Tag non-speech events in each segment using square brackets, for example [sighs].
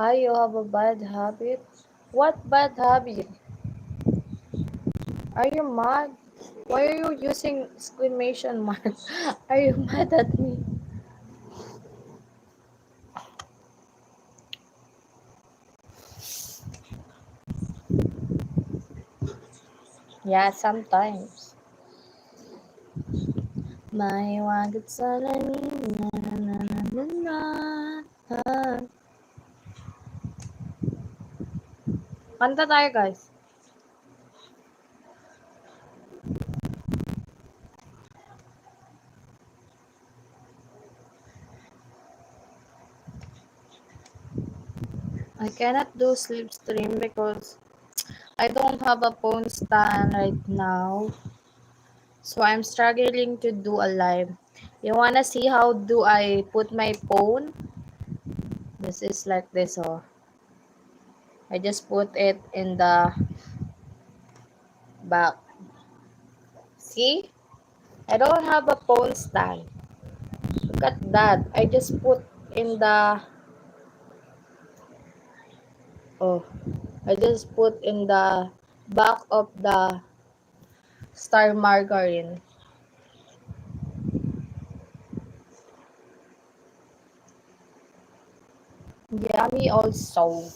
I you have a bad habit. What bad habit? Are you mad? Why are you using exclamation mark? [laughs] Are you mad at me? Yeah, sometimes. Sa langit na na na na na na. Ah. I cannot do sleep stream because I don't have a phone stand right now. So I'm struggling to do a live. You wanna see how do I put my phone? This is like this, oh. I just put it in the back. See? I don't have a phone stand. Look at that. I just put in the oh I just put in the back of the star margarine. Yummy also.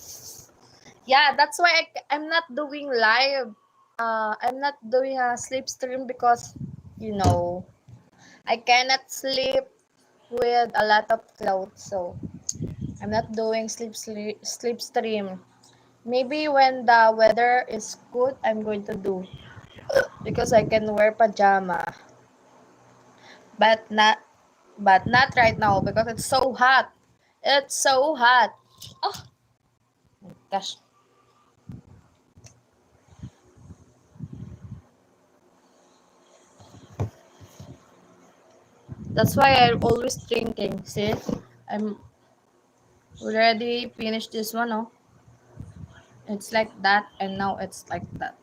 Yeah, that's why I, I'm not doing live. Uh, I'm not doing a sleep stream because, you know, I cannot sleep with a lot of clothes. So, I'm not doing sleep sleep, sleep stream. Maybe when the weather is good, I'm going to do because I can wear pajama. But not but not right now because it's so hot. It's so hot. Oh gosh. That's why I'm always drinking. See? I'm already finished this one, oh. It's like that and now it's like that.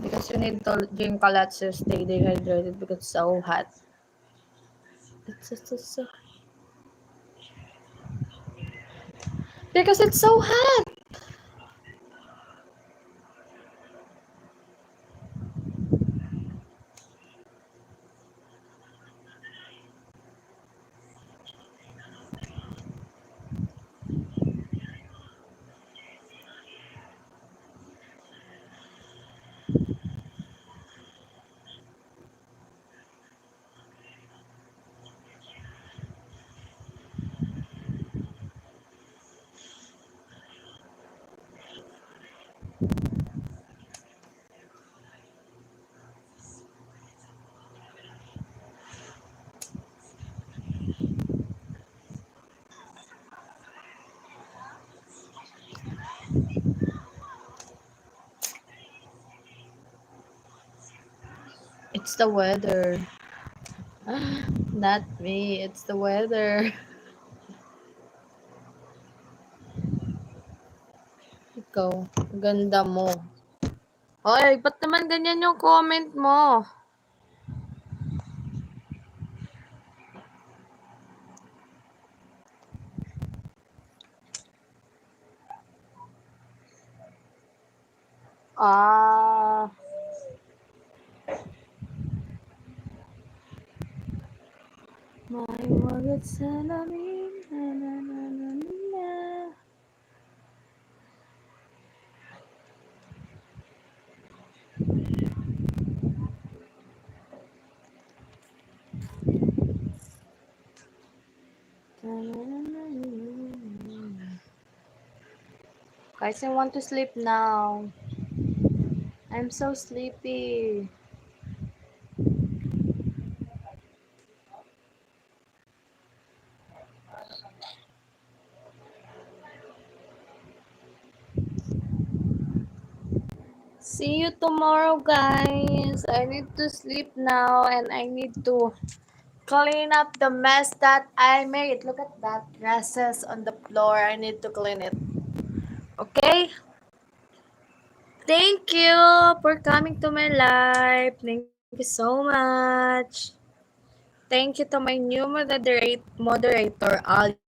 Because you need to drink a lot to stay dehydrated because it's so hot. It's just so, so because it's so hot. It's the weather. [sighs] Not me, it's the weather. Ikaw, ganda mo. Hoy, ba't naman ganyan yung comment mo? Ah. Na, na. Na, na, na, na, na, na. Guys, I want to sleep now. I'm so sleepy. See you tomorrow, guys. I need to sleep now and I need to clean up the mess that I made. Look at that dresses on the floor. I need to clean it. Okay? Thank you for coming to my live. Thank you so much. Thank you to my new moderator, Ali.